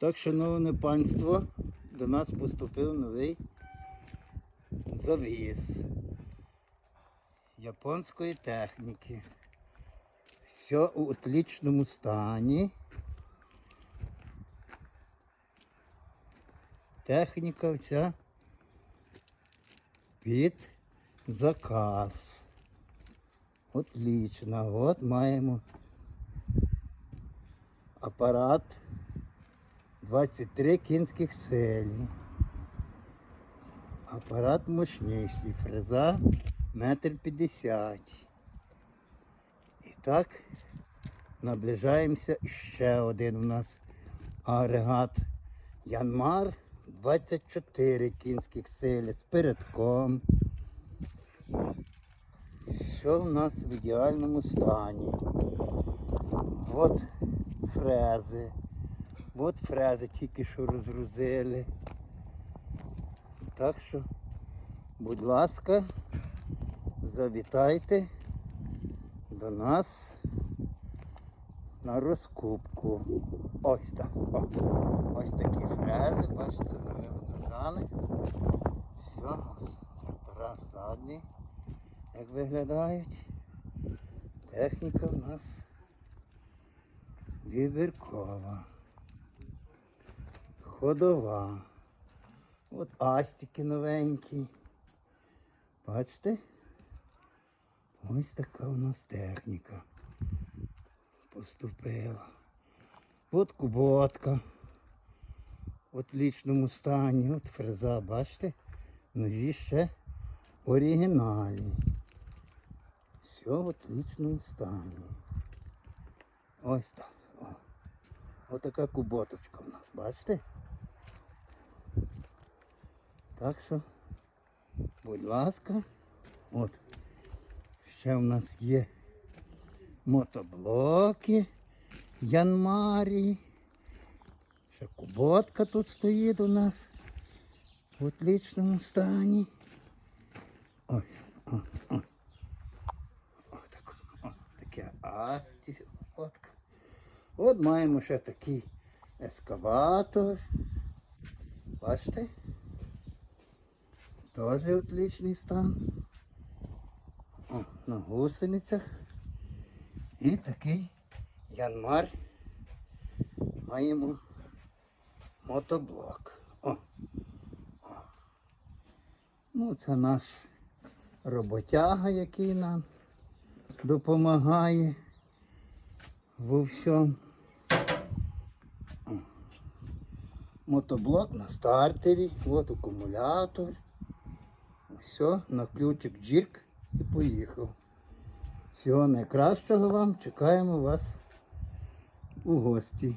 Так, шановне панство, до нас поступив новий завіз японської техніки. Все у отличному стані. Техніка вся під заказ. Отлично. От маємо апарат 23 кінських селі. Апарат мощніший, фреза метр п'ятдесят. І так наближаємося ще один у нас агрегат Янмар 24 кінських силі з передком. Все в нас в ідеальному стані. От фрези. От фрези тільки що розгрузили. Так що, будь ласка, завітайте до нас на розкупку. Ось так. О, ось такі фрези, бачите, нажали. Все, ось трактора задні, як виглядають. Техніка в нас вибіркова. Ходова. От астики новенькі. Бачите? Ось така у нас техніка поступила. От куботка. В отличному стані. От фреза, бачите? Ножі ще оригінальні. Все в отличному стані. Ось так. Ось така куботочка у нас, бачите? Так що, будь ласка, от ще в нас є мотоблоки, Янмарі. Ще куботка тут стоїть у нас в отличному стані. Ось, о, о. О, так, о, таке асті куботка. От маємо ще такий ескаватор. Бачите? Теж отличний стан. О, на гусеницях. І такий янмар. Маємо мотоблок. О. О. Ну, це наш роботяга, який нам допомагає во всьому. Мотоблок на стартері, от акумулятор. Все, на ключик джірк і поїхав. Всього найкращого вам. Чекаємо вас у гості.